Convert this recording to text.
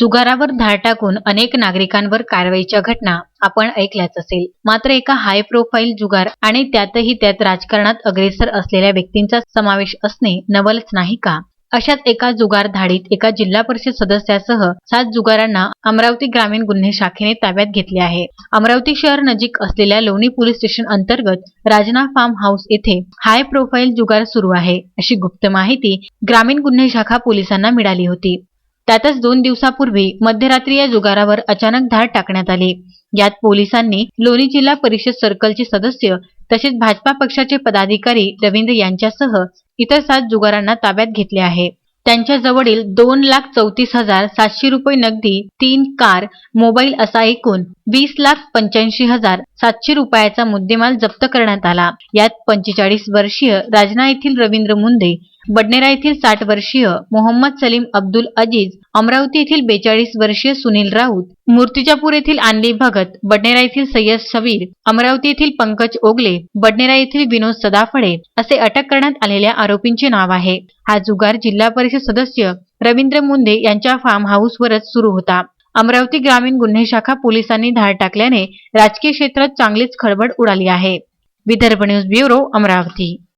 जुगारावर धार टाकून अनेक नागरिकांवर कारवाईच्या घटना आपण ऐकल्याच असेल. मात्र एका हाय प्रोफाईल जुगार आणि त्यातही त्यात राजकारणात अग्रेसर असलेल्या व्यक्तींचा समावेश असणे नवलच नाही का? अशाच एका जुगार धाडीत एका जिल्हा परिषद सदस्यासह सात जुगारांना अमरावती ग्रामीण गुन्हे शाखेने ताब्यात घेतले आहे. अमरावती शहर नजीक असलेल्या लोणी पोलीस स्टेशन अंतर्गत राजना फार्म हाऊस येथे हाय प्रोफाईल जुगार सुरू आहे अशी गुप्त माहिती ग्रामीण गुन्हे शाखा पोलिसांना मिळाली होती. त्यातच दोन दिवसापूर्वी मध्यरात्री या जुगारावर अचानक धाड टाकण्यात आली. यात पोलिसांनी लोणी जिल्हा परिषद सर्कलचे सदस्य तसेच भाजपा पक्षाचे पदाधिकारी रवींद्र यांच्यासह इतर सात जुगारांना ताब्यात घेतले आहे. त्यांच्या जवळील दोन लाख चौतीस हजार सातशे रुपये नगदी तीन कार मोबाईल असा एकूण वीस लाख पंच्याऐंशी हजार सातशे रुपयाचा मुद्देमाल जप्त करण्यात आला. यात पंचेचाळीस वर्षीय राजना येथील रवींद्र मुंदे बडनेरा येथील साठ वर्षीय मोहम्मद सलीम अब्दुल अजीज अमरावती येथील बेचाळीस वर्षीय सुनील राऊत मूर्तिजापूर येथील आणली भगत बडनेरा येथील सय्यद सवीर अमरावती येथील पंकज ओगले बडनेरा येथील विनोद सदाफळे असे अटक करण्यात आलेल्या आरोपींचे नाव आहे. हा जुगार जिल्हा परिषद सदस्य रवींद्र मुंदे यांच्या फार्म हाऊसवरच सुरू होता. अमरावती ग्रामीण गुन्हे शाखा पोलिसांनी धाड टाकल्याने राजकीय क्षेत्रात चांगलीच खळबळ उडाली आहे. Vidarbha news bureau Amravati.